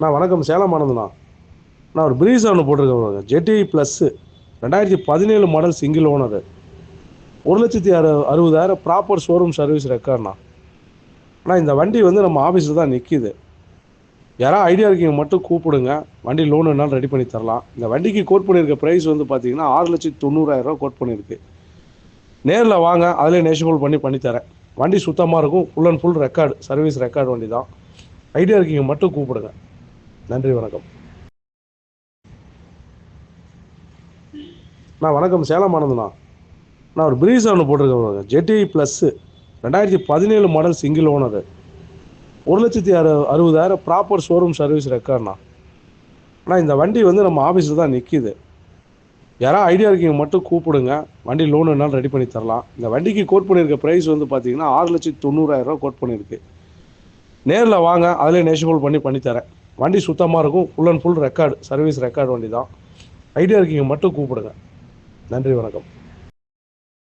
நான் வணக்கம். சேலம் ஆனந்தண்ணா. நான் ஒரு பிரீஸ் ஒன்று போட்டிருக்கேன் ஜெட்டிஐ ப்ளஸ்ஸு ரெண்டாயிரத்தி பதினேழு மாடல் சிங்கிள் ஓனரு ஒரு லட்சத்தி அறு அறுபதாயிரம் ப்ராப்பர் ஷோரூம் சர்வீஸ் ரெக்கார்ட்ண்ணா ஆனால் இந்த வண்டி வந்து நம்ம ஆஃபீஸில் தான் நிற்கிது யாராவது ஐடியா இருக்கீங்க மட்டும் கூப்பிடுங்க. வண்டி லோன் என்னாலும் ரெடி பண்ணி தரலாம். இந்த வண்டிக்கு கோட் பண்ணியிருக்க ப்ரைஸ் வந்து பார்த்தீங்கன்னா ஆறு லட்சத்தி தொண்ணூறாயிரரூவா கோட் பண்ணியிருக்கு. நேரில் வாங்க அதிலே நேஷனல் பண்ணி பண்ணித்தரேன். வண்டி சுத்தமாக இருக்கும். Full and full record service record வண்டி தான். ஐடியா இருக்கீங்க மட்டும் கூப்பிடுங்க. நன்றி வணக்கம். நான் வணக்கம். சேலம் ஆனந்தண்ணா. நான் ஒரு பிரீஸ் ஒன்று போட்டிருக்கேன் ஜெட்டி ப்ளஸ்ஸு ரெண்டாயிரத்தி பதினேழு மாடல் சிங்கிள் ஓனரு ஒரு லட்சத்தி அறு அறுபதாயிரம் ப்ராப்பர் ஷோரூம் சர்வீஸ் ரெக்கார்ட்ண்ணா ஆனால் இந்த வண்டி வந்து நம்ம ஆஃபீஸில் தான் நிற்கிது யாராவது ஐடியா இருக்கீங்க மட்டும் கூப்பிடுங்க. வண்டி லோன் என்னால் ரெடி பண்ணி தரலாம். இந்த வண்டிக்கு கோட் பண்ணியிருக்க ப்ரைஸ் வந்து பார்த்தீங்கன்னா ஆறு லட்சத்தி தொண்ணூறாயிரரூவா கோட் பண்ணியிருக்கு. நேரில் வாங்க அதிலே நேஷனல் பண்ணி பண்ணித்தரேன். வண்டி சுத்தமாக இருக்கும். Full and full record service record வண்டி தான். ஐடியா இருக்கீங்க மட்டும் கூப்பிடுங்க. நன்றி வணக்கம்.